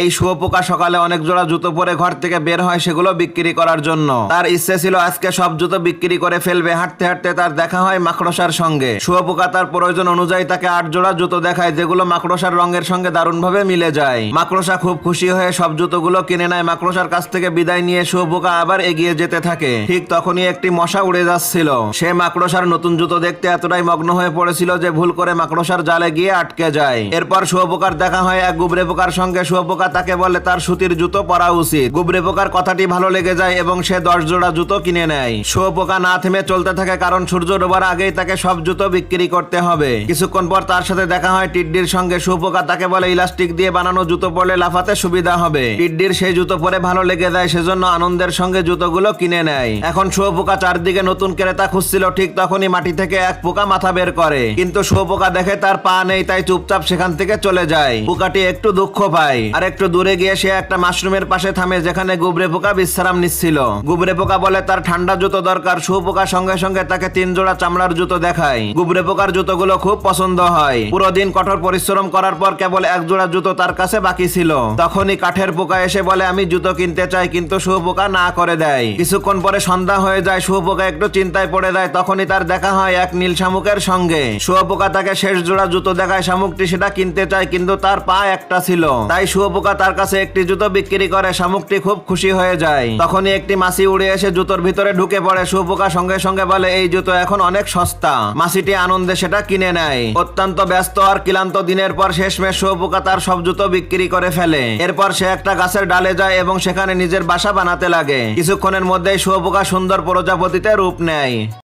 এই শুয়োপোকা সকালে অনেক জোড়া জুতো পরে ঘর থেকে বের হয়, সেগুলো বিক্রি করার জন্য। তার ইচ্ছে ছিল আজকে সব জুতো বিক্রি করে ফেলবে। হাঁটতে হাঁটতে তার দেখা হয় মাকড়সার সঙ্গে। শুয়োপোকা তার প্রয়োজন অনুযায়ী তাকে আট জোড়া জুতো দেখায়, যেগুলো মাকড়সার রঙের সঙ্গে দারুণভাবে মিলে যায়। মাকড়সা খুব খুশি হয়ে সব জুতোগুলো কিনে নেয়। মাকড়সার কাছ থেকে বিদায় নিয়ে শুয়োপোকা আবার এগিয়ে যেতে থাকে। ঠিক তখনই একটি মশা উড়ে যাচ্ছিল। সে মাকড়সার নতুন জুতো দেখতে এতটাই মগ্ন হয়ে পড়েছিল যে ভুল করে মাকড়সার জালে গিয়ে আটকে যায়। এরপর শুয়োপোকার দেখা হয় এক গুবরে পোকার সঙ্গে। শুয়োপোকা তাকে বলে, তার সুতির জুতো পরা উচিত। গুবরে পোকার কথাটি ভালো লেগে যায় এবং সে দশ জোড়া জুতো কিনে নেয়। শুয়োপোকা না থেমে চলতে থাকে কারণ সূর্য ডোবার আগেই তাকে সব জুতো বিক্রি করতে হবে। কিছুক্ষণ পর তার সাথে দেখা হয় টিড্ডির সঙ্গে। শুয়োপোকা তাকে বলে, ইলাস্টিক দিয়ে বানানো জুতো পরলে লাফাতে সুবিধা হবে। টিড্ডির সেই জুতো পরে ভালো লেগে যায়, সেজন্য আনন্দের সঙ্গে জুতোগুলো কিনে নেয়। এখন শুয়োপোকা চারদিকে নতুন ক্রেতা খুঁজছিল, ঠিক তখনই মাটি থেকে এক পোকা মাথা বের করে। কিন্তু শুয়োপোকা দেখে তার পা নেই, তাই চুপচাপ সেখান থেকে চলে যায়। পোকাটি একটু দুঃখ পায়। আর একটু দূরে গিয়ে সে একটা মাশরুমের পাশে থামে, যেখানে গুবরে পোকা বিশ্রাম নিচ্ছিল। গুবরে পোকা বলে তার ঠান্ডা জুতো দরকার। শুয়োপোকা সঙ্গে সঙ্গে তাকে তিন জোড়া চামড়ার জুতো দেখায়। গুবরে পোকার জুতোগুলো খুব পছন্দ হয়। পুরো দিন কঠোর পরিশ্রম করার পর কেবল এক জোড়া জুতো তার কাছে বাকি ছিল। তখনই কাঠের পোকা এসে বলে, আমি জুতো কিনতে চাই, কিন্তু শুয়োপোকা না করে দেয়। কিছুক্ষণ পরে সন্ধ্যা হয়ে যায় শুয়োপোকা একটু চিন্তায় পড়ে যায়। তখনই তার দেখা হয় এক নীল শামুকের সঙ্গে। শুয়োপোকা তাকে শেষ জোড়া জুতো দেখায়। শামুকটি সেটা কিনতে চায়, কিন্তু তার পা একটা ছিল। তাই শুয়োপোকা তার কাছে একটি জুতো বিক্রি করে, শামুকটি খুব খুশি হয়ে যায়। তখনই একটি মাছি উড়ে এসে জুতোর ভিতরে ঢুকে পড়ে। শুয়োপোকা সঙ্গে সঙ্গে বলে, এই জুতো এখন অনেক সস্তা। মাছিটি আনন্দে সেটা কিনে নেয়। অত্যন্ত ব্যস্ত আর ক্লান্ত দিনের পর শেষমেশ শুয়োপোকা তার সব জুতো বিক্রি করে ফেলে। এরপর সে একটা গাছের ডালে যায় এবং সেখানে নিজের বাসা বানাতে লাগে। কিছুক্ষণের মধ্যেই শুয়োপোকা সুন্দর প্রজাপতিতে রূপ নেয়।